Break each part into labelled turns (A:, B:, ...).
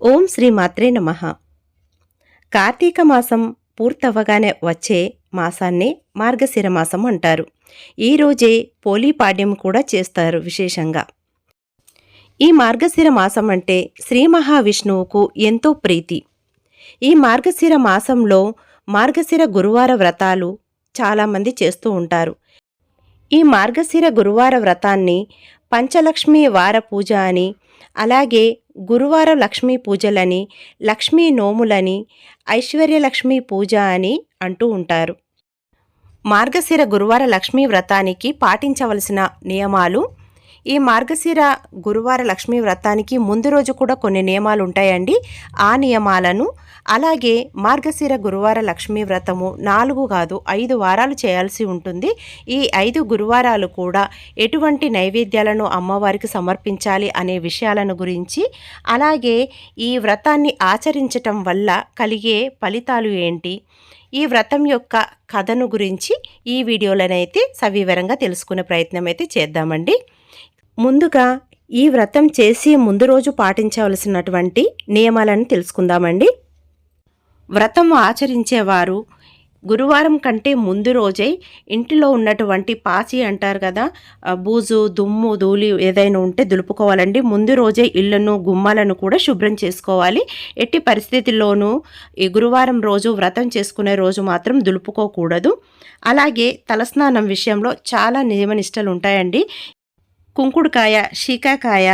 A: ఓం శ్రీ మాత్రే నమ. కార్తీక మాసం పూర్తవగానే వచ్చే మాసాన్ని మార్గశిర మాసం అంటారు. ఈ రోజే పోలీపాడ్యం కూడా చేస్తారు విశేషంగా. ఈ మార్గశిర మాసం అంటే శ్రీ మహావిష్ణువుకు ఎంతో ప్రీతి. ఈ మార్గశిర మాసంలో మార్గశిర గురువార వ్రతాలు చాలామంది చేస్తూ ఉంటారు. ఈ మార్గశిర గురువార వ్రతాన్ని పంచలక్ష్మి వార పూజ అని అలాగే గురువారం లక్ష్మీ పూజలని లక్ష్మీ నోములని ఐశ్వర్యలక్ష్మీ పూజ అని అంటూ ఉంటారు. మార్గశిర గురువార లక్ష్మీ వ్రతానికి పాటించవలసిన నియమాలు ఈ మార్గశిర గురువార లక్ష్మీ వ్రతానికి ముందు రోజు కూడా కొన్ని నియమాలు ఉంటాయండి. ఆ నియమాలను అలాగే మార్గశిర గురువార లక్ష్మీ వ్రతము నాలుగు కాదు ఐదు వారాలు చేయాల్సి ఉంటుంది. ఈ ఐదు గురువారాలు కూడా ఎటువంటి నైవేద్యాలను అమ్మవారికి సమర్పించాలి అనే విషయాలను గురించి అలాగే ఈ వ్రతాన్ని ఆచరించటం వల్ల కలిగే ఫలితాలు ఏంటి ఈ వ్రతం యొక్క కథను గురించి ఈ వీడియోలనైతే సవివరంగా తెలుసుకునే ప్రయత్నం అయితే చేద్దామండి. ముందుగా ఈ వ్రతం చేసి ముందు రోజు పాటించవలసినటువంటి నియమాలను తెలుసుకుందామండి. వ్రతం ఆచరించేవారు గురువారం కంటే ముందు రోజే ఇంటిలో ఉన్నటువంటి పాచి అంటారు కదా బూజు దుమ్ము ధూళి ఏదైనా ఉంటే దులుపుకోవాలండి. ముందు రోజే ఇళ్ళను గుమ్మాలను కూడా శుభ్రం చేసుకోవాలి. ఎట్టి పరిస్థితుల్లోనూ ఈ గురువారం రోజు వ్రతం చేసుకునే రోజు మాత్రం దులుపుకోకూడదు. అలాగే తలస్నానం విషయంలో చాలా నియమనిష్టలు ఉంటాయండి. కుంకుడుకాయ శీకాకాయ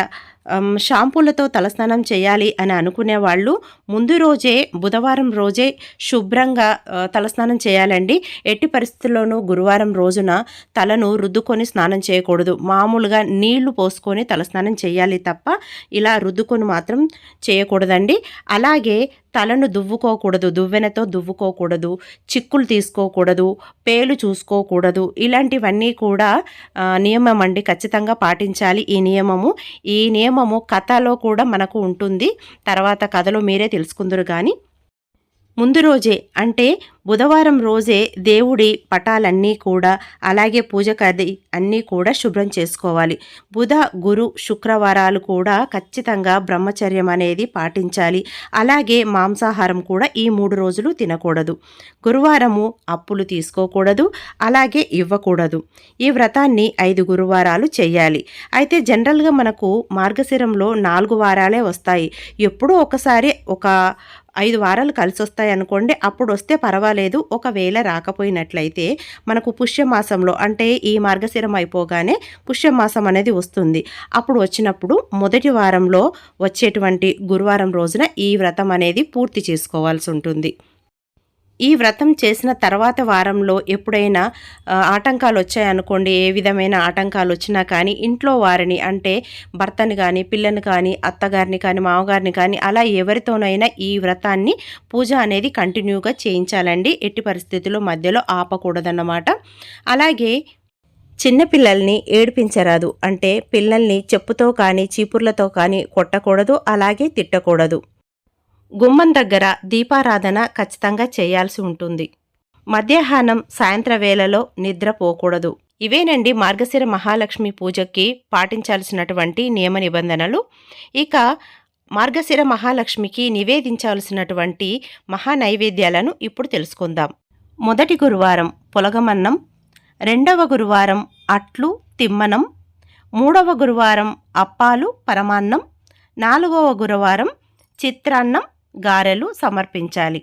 A: షాంపూలతో తలస్నానం చేయాలి అని అనుకునే వాళ్ళు ముందు రోజే బుధవారం రోజే శుభ్రంగా తలస్నానం చేయాలండి. ఎట్టి పరిస్థితుల్లోనూ గురువారం రోజున తలను రుద్దుకొని స్నానం చేయకూడదు. మామూలుగా నీళ్ళు పోసుకొని తలస్నానం చేయాలి తప్ప ఇలా రుద్దుకొని మాత్రం చేయకూడదండి. అలాగే తలను దువ్వుకోకూడదు దువ్వెనతో దువ్వుకోకూడదు చిక్కులు తీసుకోకూడదు పేలు చూసుకోకూడదు. ఇలాంటివన్నీ కూడా నియమం అండి. ఖచ్చితంగా పాటించాలి ఈ నియమము. ఈ నియమము కథలో కూడా మనకు ఉంటుంది. తర్వాత కథలో మీరే తెలుసుకుందరు కానీ ముందు రోజే అంటే బుధవారం రోజే దేవుడి పటాలన్నీ కూడా అలాగే పూజ కది అన్నీ కూడా శుభ్రం చేసుకోవాలి. బుధ గురు శుక్రవారాలు కూడా ఖచ్చితంగా బ్రహ్మచర్యం అనేది పాటించాలి. అలాగే మాంసాహారం కూడా ఈ మూడు రోజులు తినకూడదు. గురువారము అప్పులు తీసుకోకూడదు అలాగే ఇవ్వకూడదు. ఈ వ్రతాన్ని ఐదు గురువారాలు చేయాలి. అయితే జనరల్గా మనకు మార్గశిరంలో నాలుగు వారాలే వస్తాయి. ఎప్పుడో ఒకసారి ఒక ఐదు వారాలు కలిసి వస్తాయి అనుకోండి అప్పుడు వస్తే పర్వాలేదు. ఒకవేళ రాకపోయినట్లయితే మనకు పుష్యమాసంలో అంటే ఈ మార్గశిరం అయిపోగానే పుష్యమాసం అనేది వస్తుంది. అప్పుడు వచ్చినప్పుడు మొదటి వారంలో వచ్చేటువంటి గురువారం రోజున ఈ వ్రతం అనేది పూర్తి చేసుకోవాల్సి ఉంటుంది ఈ వ్రతం చేసిన తర్వాత వారంలో ఎప్పుడైనా ఆటంకాలు వచ్చాయనుకోండి ఏ విధమైన ఆటంకాలు వచ్చినా కానీ ఇంట్లో వారిని అంటే భర్తని కానీ పిల్లని కానీ అత్తగారిని కానీ మామగారిని కానీ అలా ఎవరితోనైనా ఈ వ్రతాన్ని పూజ అనేది కంటిన్యూగా చేయించాలండి. ఎట్టి పరిస్థితుల్లో మధ్యలో ఆపకూడదన్నమాట. అలాగే చిన్నపిల్లల్ని ఏడిపించరాదు. అంటే పిల్లల్ని చెప్పుతో కానీ చీపుర్లతో కానీ కొట్టకూడదు అలాగే తిట్టకూడదు. గుమ్మం దగ్గర దీపారాధన ఖచ్చితంగా చేయాల్సి ఉంటుంది. మధ్యాహ్నం సాయంత్ర వేళలో నిద్రపోకూడదు ఇవేనండి మార్గశిర మహాలక్ష్మి పూజకి పాటించాల్సినటువంటి నియమ నిబంధనలు. ఇక మార్గశిర మహాలక్ష్మికి నివేదించాల్సినటువంటి మహా నైవేద్యాలను ఇప్పుడు తెలుసుకుందాం. మొదటి గురువారం పొలగమన్నం రెండవ గురువారం అట్లు తిమ్మనం మూడవ గురువారం అప్పాలు పరమాన్నం నాలుగవ గురువారం చిత్రాన్నం గారెలు సమర్పించాలి.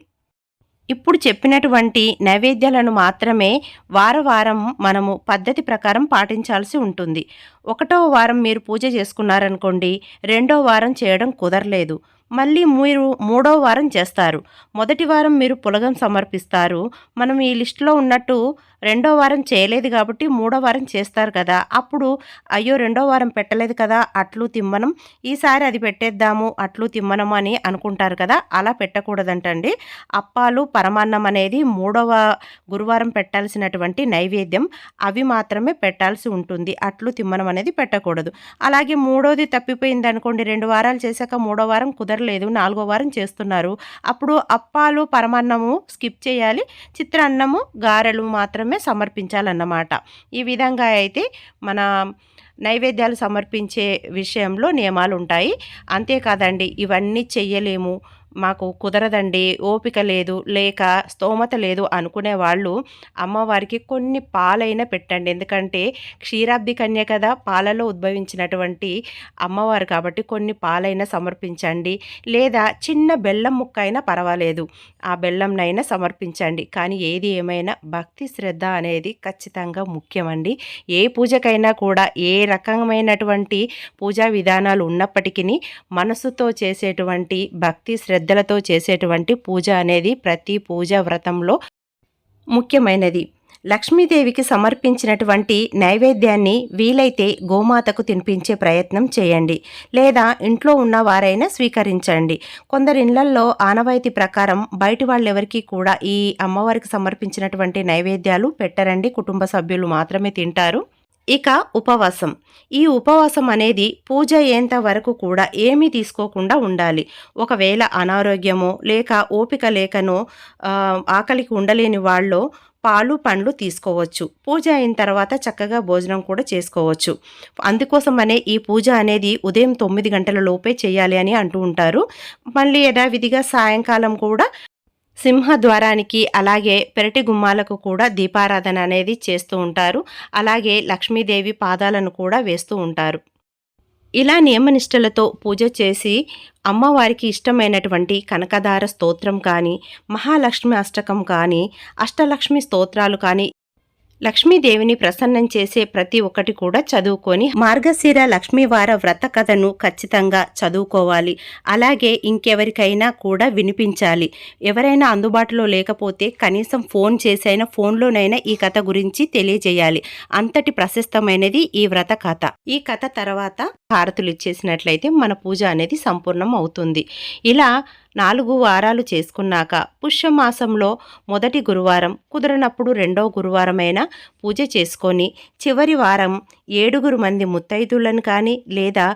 A: ఇప్పుడు చెప్పినటువంటి నైవేద్యాలను మాత్రమే వారవారం మనము పద్ధతి ప్రకారం పాటించాల్సి ఉంటుంది. ఒకటో వారం మీరు పూజ చేసుకున్నారనుకోండి రెండో వారం చేయడం కుదరలేదు. మళ్ళీ మీరు మూడో వారం చేస్తారు. మొదటి వారం మీరు పులగం సమర్పిస్తారు. మనం ఈ లిస్టులో ఉన్నట్టు రెండో వారం చేయలేదు కాబట్టి మూడో వారం చేస్తారు కదా. అప్పుడు అయ్యో రెండో వారం పెట్టలేదు కదా అట్లు తిమ్మనం. ఈసారి అది పెట్టేద్దాము అట్లు తిమ్మనం అని అనుకుంటారు కదా అలా పెట్టకూడదంటండి. అప్పాలు పరమాన్నం అనేది మూడవ గురువారం పెట్టాల్సినటువంటి నైవేద్యం. అవి మాత్రమే పెట్టాల్సి ఉంటుంది. అట్లు తిమ్మనం అనేది పెట్టకూడదు. అలాగే మూడోది తప్పిపోయింది అనుకోండి రెండు వారాలు చేశాక మూడో వారం కుదరలేదు నాలుగో వారం చేస్తున్నారు. అప్పుడు అప్పాలు పరమాన్నము స్కిప్ చేయాలి. చిత్రాన్నము గారెలు మాత్రమే సమర్పించాలన్నమాట. ఈ విధంగా అయితే మన నైవేద్యాలు సమర్పించే విషయంలో నియమాలు ఉంటాయి అంతేకాదండి ఇవన్నీ చెయ్యలేము. మాకు కుదరదండి ఓపిక లేదు లేక స్తోమత లేదు అనుకునే వాళ్ళు అమ్మవారికి కొన్ని పాలైనా పెట్టండి. ఎందుకంటే క్షీరాబ్ది కన్య కదా పాలలో ఉద్భవించినటువంటి అమ్మవారు కాబట్టి కొన్ని పాలైనా సమర్పించండి. లేదా చిన్న బెల్లం ముక్క అయినా పర్వాలేదు ఆ బెల్లంనైనా సమర్పించండి. కానీ ఏది ఏమైనా భక్తి శ్రద్ధ అనేది ఖచ్చితంగా ముఖ్యమండి. ఏ పూజకైనా కూడా ఏ రకమైనటువంటి పూజా విధానాలు ఉన్నప్పటికీ మనసుతో చేసేటువంటి భక్తి శ్రద్ధ శ్రద్ధలతో చేసేటువంటి పూజ అనేది ప్రతి పూజ వ్రతంలో ముఖ్యమైనది. లక్ష్మీదేవికి సమర్పించినటువంటి నైవేద్యాన్ని వీలైతే గోమాతకు తినిపించే ప్రయత్నం చేయండి. లేదా ఇంట్లో ఉన్న వారైనా స్వీకరించండి. కొందరి ఇళ్ళల్లో ఆనవాయితీ ప్రకారం బయటి వాళ్ళెవరికి కూడా ఈ అమ్మవారికి సమర్పించినటువంటి నైవేద్యాలు పెట్టరండి. కుటుంబ సభ్యులు మాత్రమే తింటారు. ఇక ఉపవాసం. ఈ ఉపవాసం అనేది పూజ అయ్యేంత వరకు కూడా ఏమీ తీసుకోకుండా ఉండాలి. ఒకవేళ అనారోగ్యమో లేక ఓపిక లేకనో ఆకలికి ఉండలేని వాళ్ళు పాలు పండ్లు తీసుకోవచ్చు. పూజ అయిన తర్వాత చక్కగా భోజనం కూడా చేసుకోవచ్చు. అందుకోసమనే ఈ పూజ అనేది ఉదయం తొమ్మిది గంటల లోపే చేయాలి అని అంటూ ఉంటారు. మళ్ళీ యథావిధిగా సాయంకాలం కూడా సింహద్వారానికి అలాగే పెరటి గుమ్మాలకు కూడా దీపారాధన అనేది చేస్తూ ఉంటారు. అలాగే లక్ష్మీదేవి పాదాలను కూడా వేస్తూ ఉంటారు. ఇలా నియమనిష్టలతో పూజ చేసి అమ్మవారికి ఇష్టమైనటువంటి కనకదార స్తోత్రం కానీ మహాలక్ష్మి అష్టకం కానీ అష్టలక్ష్మి స్తోత్రాలు కానీ లక్ష్మీదేవిని ప్రసన్నం చేసే ప్రతి ఒక్కటి కూడా చదువుకొని మార్గశిర లక్ష్మీవార వ్రత కథను ఖచ్చితంగా చదువుకోవాలి. అలాగే ఇంకెవరికైనా కూడా వినిపించాలి. ఎవరైనా అందుబాటులో లేకపోతే కనీసం ఫోన్ చేసైనా ఫోన్లోనైనా ఈ కథ గురించి తెలియజేయాలి. అంతటి ప్రశస్తమైనది ఈ వ్రత కథ. ఈ కథ తర్వాత హారతులు ఇచ్చేసినట్లయితే మన పూజ అనేది సంపూర్ణం అవుతుంది ఇలా నాలుగు వారాలు చేసుకున్నాక పుష్యమాసంలో మొదటి గురువారం కుదరనప్పుడు రెండో గురువారమైన పూజ చేసుకొని చివరి వారం ఏడుగురు మంది ముత్తైదులను కానీ లేదా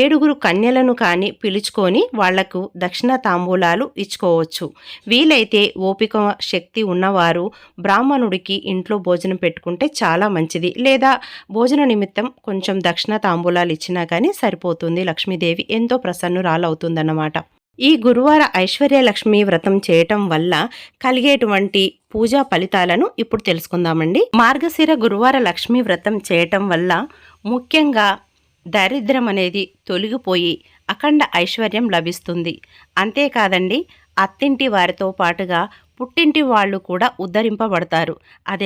A: ఏడుగురు కన్యలను కానీ పిలుచుకొని వాళ్ళకు దక్షిణ తాంబూలాలు ఇచ్చుకోవచ్చు. వీలైతే ఓపిక శక్తి ఉన్నవారు బ్రాహ్మణుడికి ఇంట్లో భోజనం పెట్టుకుంటే చాలా మంచిది. లేదా భోజన నిమిత్తం కొంచెం దక్షిణ తాంబూలాలు ఇచ్చినా కానీ సరిపోతుంది. లక్ష్మీదేవి ఎంతో ప్రసన్నురాలవుతుందన్నమాట. ఈ గురువార ఐశ్వర్యలక్ష్మి వ్రతం చేయటం వల్ల కలిగేటువంటి పూజా ఫలితాలను ఇప్పుడు తెలుసుకుందామండి. మార్గశిర గురువార లక్ష్మీ వ్రతం చేయటం వల్ల ముఖ్యంగా దరిద్రం అనేది తొలగిపోయి అఖండ ఐశ్వర్యం లభిస్తుంది. అంతేకాదండి అత్తింటి వారితో పాటుగా పుట్టింటి వాళ్ళు కూడా ఉద్ధరింపబడతారు.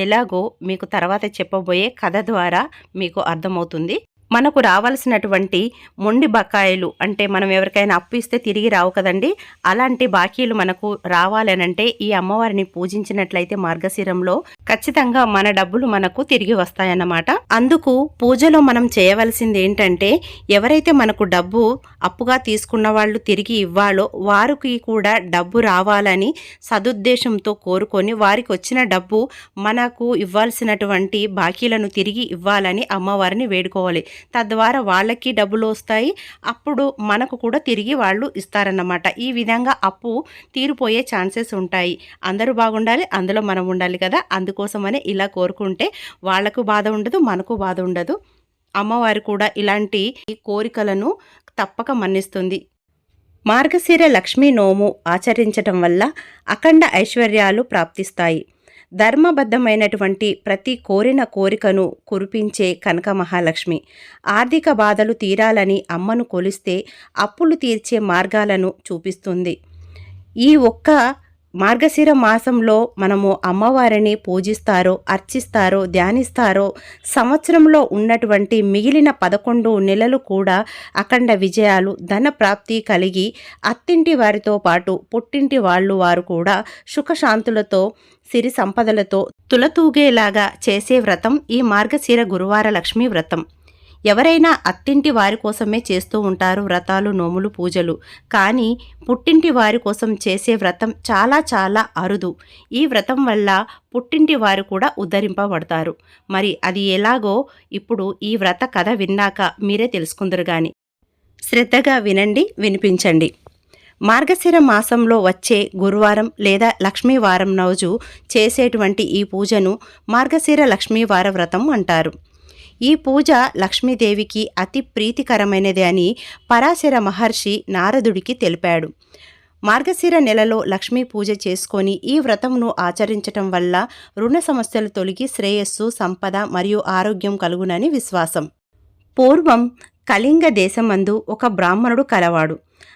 A: ఎలాగో మీకు తర్వాత చెప్పబోయే కథ ద్వారా మీకు అర్థమవుతుంది. మనకు రావాల్సినటువంటి మొండి బకాయిలు అంటే మనం ఎవరికైనా అప్పు ఇస్తే తిరిగి రావు కదండి. అలాంటి బాకీలు మనకు రావాలనంటే ఈ అమ్మవారిని పూజించినట్లయితే మార్గశిరంలో ఖచ్చితంగా మన డబ్బులు మనకు తిరిగి వస్తాయన్నమాట. అందుకు పూజలో మనం చేయవలసింది ఏంటంటే ఎవరైతే మనకు డబ్బు అప్పుగా తీసుకున్న వాళ్ళు తిరిగి ఇవ్వాలో వారికి కూడా డబ్బు రావాలని సదుద్దేశంతో కోరుకొని వారికి వచ్చిన డబ్బు మనకు ఇవ్వాల్సినటువంటి బాకీలను తిరిగి ఇవ్వాలని అమ్మవారిని వేడుకోవాలి. తద్వారా వాళ్ళకి డబ్బులు వస్తాయి. అప్పుడు మనకు కూడా తిరిగి వాళ్ళు ఇస్తారన్నమాట. ఈ విధంగా అప్పు తీరిపోయే ఛాన్సెస్ ఉంటాయి. అందరూ బాగుండాలి అందులో మనం ఉండాలి కదా. అందుకోసమనే ఇలా కోరుకుంటే వాళ్ళకు బాధ ఉండదు మనకు బాధ ఉండదు. అమ్మవారు కూడా ఇలాంటి కోరికలను తప్పక మన్నిస్తుంది. మార్గశిర లక్ష్మీ నోము ఆచరించటం వల్ల అఖండ ఐశ్వర్యాలు ప్రాప్తిస్తాయి. ధర్మబద్ధమైనటువంటి ప్రతి కోరిన కోరికను కురిపించే కనక మహాలక్ష్మి ఆర్థిక బాధలు తీరాలని అమ్మను కొలిస్తే అప్పులు తీర్చే మార్గాలను చూపిస్తుంది. ఈ ఒక్క మార్గశిర మాసంలో మనము అమ్మవారిని పూజిస్తారో అర్చిస్తారో ధ్యానిస్తారో సంవత్సరంలో ఉన్నటువంటి మిగిలిన పదకొండు నెలలు కూడా అఖండ విజయాలు ధన ప్రాప్తి కలిగి అత్తింటి వారితో పాటు పుట్టింటి వాళ్ళు వారు కూడా సుఖశాంతులతో సిరి సంపదలతో తులతూగేలాగా చేసే వ్రతం ఈ మార్గశిర గురువార లక్ష్మీ వ్రతం. ఎవరైనా అత్తింటి వారి కోసమే చేస్తూ ఉంటారు వ్రతాలు నోములు పూజలు. కానీ పుట్టింటి వారి కోసం చేసే వ్రతం చాలా చాలా అరుదు. ఈ వ్రతం వల్ల పుట్టింటి వారు కూడా ఉద్ధరింపబడతారు. మరి అది ఎలాగో ఇప్పుడు ఈ వ్రత కథ విన్నాక మీరే తెలుసుకుందరు గాని. శ్రద్ధగా వినండి వినిపించండి. మార్గశిర మాసంలో వచ్చే గురువారం లేదా లక్ష్మీవారం రోజు చేసేటువంటి ఈ పూజను మార్గశిర లక్ష్మీవార వ్రతం అంటారు. ఈ పూజ లక్ష్మీదేవికి అతి ప్రీతికరమైనది అని పరాశర మహర్షి నారదుడికి తెలిపాడు. మార్గశిర నెలలో లక్ష్మీ పూజ చేసుకొని ఈ వ్రతంను ఆచరించటం వల్ల రుణ సమస్యలు తొలగి శ్రేయస్సు సంపద మరియు ఆరోగ్యం కలుగునని విశ్వాసం. పూర్వం కళింగ దేశమందు ఒక బ్రాహ్మణుడు కలవాడు.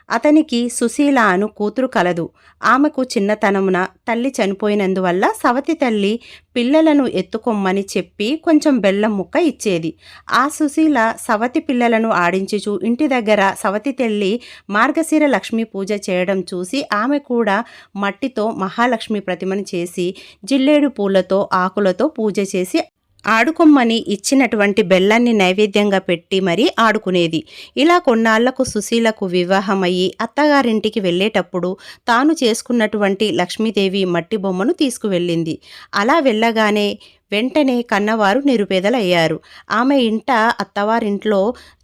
A: అతనికి సుశీల అను కూతురు కలదు. ఆమెకు చిన్నతనమున తల్లి చనిపోయినందువల్ల సవతి తల్లి పిల్లలను ఎత్తుకొమ్మని చెప్పి కొంచెం బెల్లం ముక్క ఇచ్చేది. ఆ సుశీల సవతి పిల్లలను ఆడించుచు ఇంటి దగ్గర సవతి తల్లి మార్గశిర లక్ష్మి పూజ చేయడం చూసి ఆమె కూడా మట్టితో మహాలక్ష్మి ప్రతిమను చేసి జిల్లేడు పూలతో ఆకులతో పూజ చేసి ఆడుకొమ్మని ఇచ్చినటువంటి బెల్లాన్ని నైవేద్యంగా పెట్టి మరీ ఆడుకునేది. ఇలా కొన్నాళ్ళకు సుశీలకు వివాహమయ్యి అత్తగారింటికి వెళ్ళేటప్పుడు తాను చేసుకున్నటువంటి లక్ష్మీదేవి మట్టి బొమ్మను తీసుకువెళ్ళింది. అలా వెళ్ళగానే వెంటనే కన్నవారు నిరుపేదలయ్యారు. ఆమె ఇంట అత్తవారింట్లో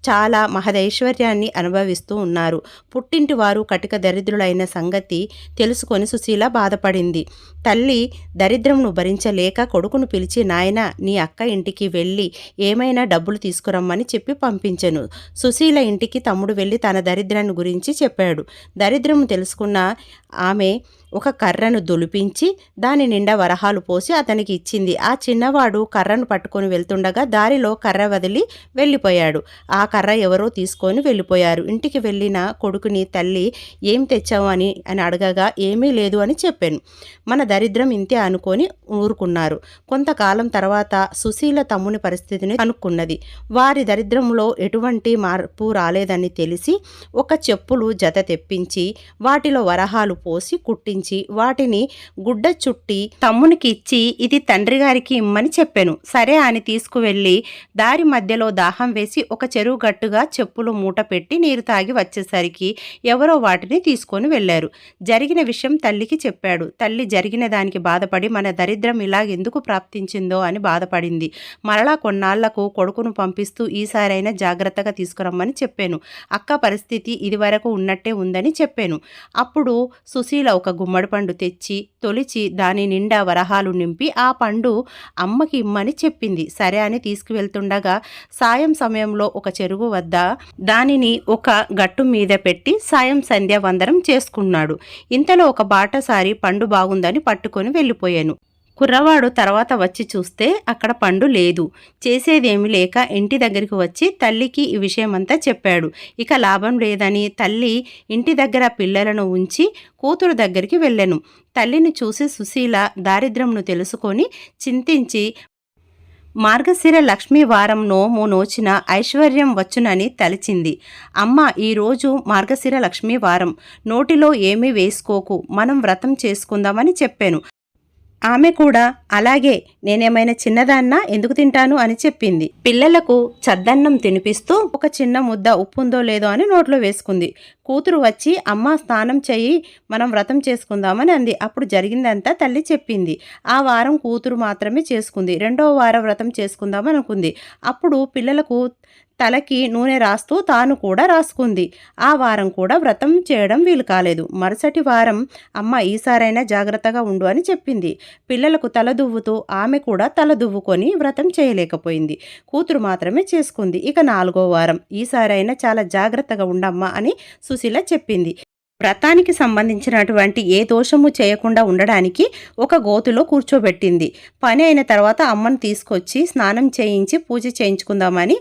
A: చాలా మహదైశ్వర్యాన్ని అనుభవిస్తూ ఉన్నారు. పుట్టింటి వారు కటిక దరిద్రులైన సంగతి తెలుసుకొని సుశీల బాధపడింది. తల్లి దరిద్రంను భరించలేక కొడుకును పిలిచి నాయన నీ అక్క ఇంటికి వెళ్ళి ఏమైనా డబ్బులు తీసుకురమ్మని చెప్పి పంపించెను సుశీల ఇంటికి తమ్ముడు వెళ్ళి తన దరిద్రాన్ని గురించి చెప్పాడు. దరిద్రము తెలుసుకున్న ఆమె ఒక కర్రను దులిపించి దాని నిండా వరహాలు పోసి అతనికి ఇచ్చింది. ఆ చిన్న చిన్నవాడు కర్రను పట్టుకొని వెళ్తుండగా దారిలో కర్ర వదిలి వెళ్ళిపోయాడు. ఆ కర్ర ఎవరో తీసుకొని వెళ్ళిపోయారు. ఇంటికి వెళ్ళిన కొడుకుని తల్లి ఏం తెచ్చావు అని అని అడగగా ఏమీ లేదు అని చెప్పాను. మన దరిద్రం ఇంతే అనుకొని ఊరుకున్నారు. కొంతకాలం తర్వాత సుశీల తమ్ముని పరిస్థితిని కనుక్కున్నది. వారి దరిద్రంలో ఎటువంటి మార్పు రాలేదని తెలిసి ఒక చెప్పులు జత తెప్పించి వాటిలో వరహాలు పోసి కుట్టించి వాటిని గుడ్డ చుట్టి తమ్మునికి ఇచ్చి ఇది తండ్రి గారికి ఇమ్మని చెప్పాను. సరే అని తీసుకువెళ్ళి దారి మధ్యలో దాహం వేసి ఒక చెరువు గట్టుగా చెప్పులు మూట పెట్టి నీరు తాగి వచ్చేసరికి ఎవరో వాటిని తీసుకొని వెళ్ళారు. జరిగిన విషయం తల్లికి చెప్పాడు. తల్లి జరిగిన దానికి బాధపడి మన దరిద్రం ఇలా ఎందుకు ప్రాప్తించిందో అని బాధపడింది. మరలా కొన్నాళ్ళకు కొడుకును పంపిస్తూ ఈసారైనా జాగ్రత్తగా తీసుకురమ్మని చెప్పాను. అక్క పరిస్థితి ఇదివరకు ఉన్నట్టే ఉందని చెప్పాను. అప్పుడు సుశీల ఒక గుమ్మడి పండు తెచ్చి తొలిచి దాని నిండా వరహాలు నింపి ఆ పండు అమ్మకి ఇమ్మని చెప్పింది. సరే అని తీసుకువెళ్తుండగా సాయం సమయంలో ఒక చెరువు వద్ద దానిని ఒక గట్టు మీద పెట్టి సాయం సంధ్యావందనం చేసుకున్నాడు. ఇంతలో ఒక బాటసారి పండు బాగుందని పట్టుకొని వెళ్ళిపోయాను. కుర్రవాడు తర్వాత వచ్చి చూస్తే అక్కడ పండు లేదు. చేసేదేమి లేక ఇంటి దగ్గరికి వచ్చి తల్లికి ఈ విషయమంతా చెప్పాడు. ఇక లాభం లేదని తల్లి ఇంటి దగ్గర పిల్లలను ఉంచి కూతురు దగ్గరికి వెళ్ళెను. తల్లిని చూసి సుశీల దారిద్ర్యంను తెలుసుకొని చింతించి మార్గశిర లక్ష్మీ వారం నోము నోచిన ఐశ్వర్యం వచ్చునని తలిచింది. అమ్మ ఈరోజు మార్గశిర లక్ష్మీ వారం. నోటిలో ఏమీ వేసుకోకు. మనం వ్రతం చేసుకుందామని చెప్పాను. ఆమె కూడా అలాగే నేనేమైనా చిన్నదాన్నా? ఎందుకు తింటాను? అని చెప్పింది. పిల్లలకు చద్దన్నం తినిపిస్తూ ఒక చిన్న ముద్ద ఉప్పుందో లేదో అని నోట్లో వేసుకుంది. కూతురు వచ్చి అమ్మ స్నానం చేయి మనం వ్రతం చేసుకుందామని అంది. అప్పుడు జరిగిందంతా తల్లి చెప్పింది. ఆ వారం కూతురు మాత్రమే చేసుకుంది. రెండవ వారం వ్రతం చేసుకుందామని అనుకుంది. అప్పుడు పిల్లలకు తలకి నూనె రాస్తూ తాను కూడా రాసుకుంది. ఆ వారం కూడా వ్రతం చేయడం వీలు కాలేదు. మరుసటి వారం అమ్మ ఈసారైనా జాగ్రత్తగా ఉండు అని చెప్పింది. పిల్లలకు తల దువ్వుతూ ఆమె కూడా తల దువ్వుకొని వ్రతం చేయలేకపోయింది. కూతురు మాత్రమే చేసుకుంది ఇక నాలుగో వారం. ఈసారైనా చాలా జాగ్రత్తగా ఉండమ్మా అని సుశీల చెప్పింది. వ్రతానికి సంబంధించినటువంటి ఏ దోషము చేయకుండా ఉండడానికి ఒక గోతులో కూర్చోబెట్టింది. పని అయిన తర్వాత అమ్మను తీసుకొచ్చి స్నానం చేయించి పూజ చేయించుకుందామని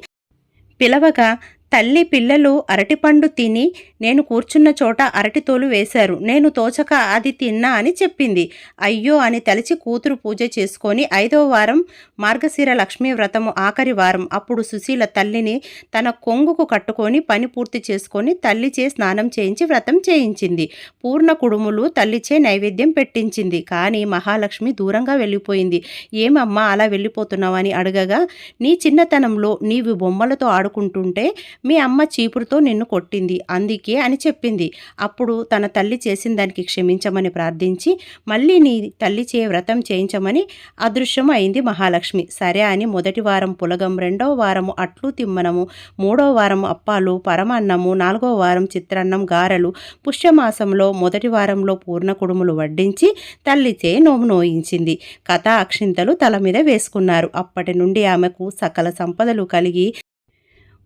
A: పిలవగా తల్లి పిల్లలు అరటిపండు తిని నేను కూర్చున్న చోట అరటితోలు వేశారు. నేను తోచక అది తిన్నా అని చెప్పింది. అయ్యో అని తలిచి కూతురు పూజ చేసుకొని ఐదో వారం మార్గశిర లక్ష్మీ వ్రతము ఆఖరి వారం. అప్పుడు సుశీల తల్లిని తన కొంగుకు కట్టుకొని పని పూర్తి చేసుకొని తల్లిచే స్నానం చేయించి వ్రతం చేయించింది. పూర్ణ కుడుములు తల్లిచే నైవేద్యం పెట్టించింది. కానీ మహాలక్ష్మి దూరంగా వెళ్ళిపోయింది. ఏమమ్మా అలా వెళ్ళిపోతున్నావని అడగగా నీ చిన్నతనంలో నీవు బొమ్మలతో ఆడుకుంటుంటే మీ అమ్మ చీపురుతో నిన్ను కొట్టింది అందుకే అని చెప్పింది. అప్పుడు తన తల్లి చేసిన దానికి క్షమించమని ప్రార్థించి మళ్ళీ నీ తల్లి చే వ్రతం చేయించమని అదృశ్యం అయింది మహాలక్ష్మి. సరే అని మొదటి వారం పులగం రెండవ వారము అట్లు తిమ్మనము మూడో వారం అప్పాలు పరమాన్నము నాలుగో వారం చిత్రాన్నం గారెలు పుష్యమాసంలో మొదటి వారంలో పూర్ణ కుడుములు వడ్డించి తల్లిచే నోము నోయించింది. కథ అక్షింతలు తల మీద వేసుకున్నారు. అప్పటి నుండి ఆమెకు సకల సంపదలు కలిగి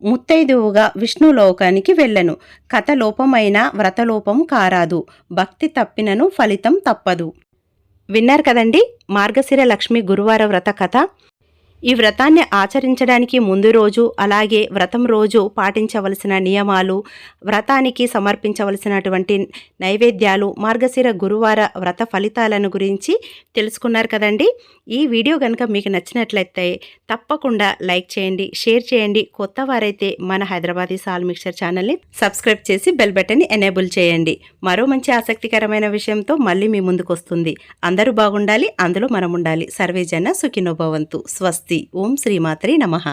A: ముత్తైదువుగా విష్ణులోకానికి వెళ్ళను. కథ లోపమైన వ్రతలోపం కారాదు. భక్తి తప్పినను ఫలితం తప్పదు. విన్నారు కదండి? మార్గశిర లక్ష్మి గురువార వ్రత కథ. ఈ వ్రతాన్ని ఆచరించడానికి ముందు రోజు అలాగే వ్రతం రోజు పాటించవలసిన నియమాలు వ్రతానికి సమర్పించవలసినటువంటి నైవేద్యాలు మార్గశిర గురువార వ్రత ఫలితాలను గురించి తెలుసుకున్నారు కదండి. ఈ వీడియో కనుక మీకు నచ్చినట్లయితే తప్పకుండా లైక్ చేయండి షేర్ చేయండి. కొత్త వారైతే మన హైదరాబాదీ సాల్ మిక్సర్ ఛానల్ని సబ్స్క్రైబ్ చేసి బెల్ బటన్ని ఎనేబుల్ చేయండి. మరో మంచి ఆసక్తికరమైన విషయంతో మళ్ళీ మీ ముందుకు వస్తుంది అందరూ బాగుండాలి అందులో మనం ఉండాలి సర్వేజన సుఖినోభవంతు స్వస్తి ఓం శ్రీమాత్రే నమః.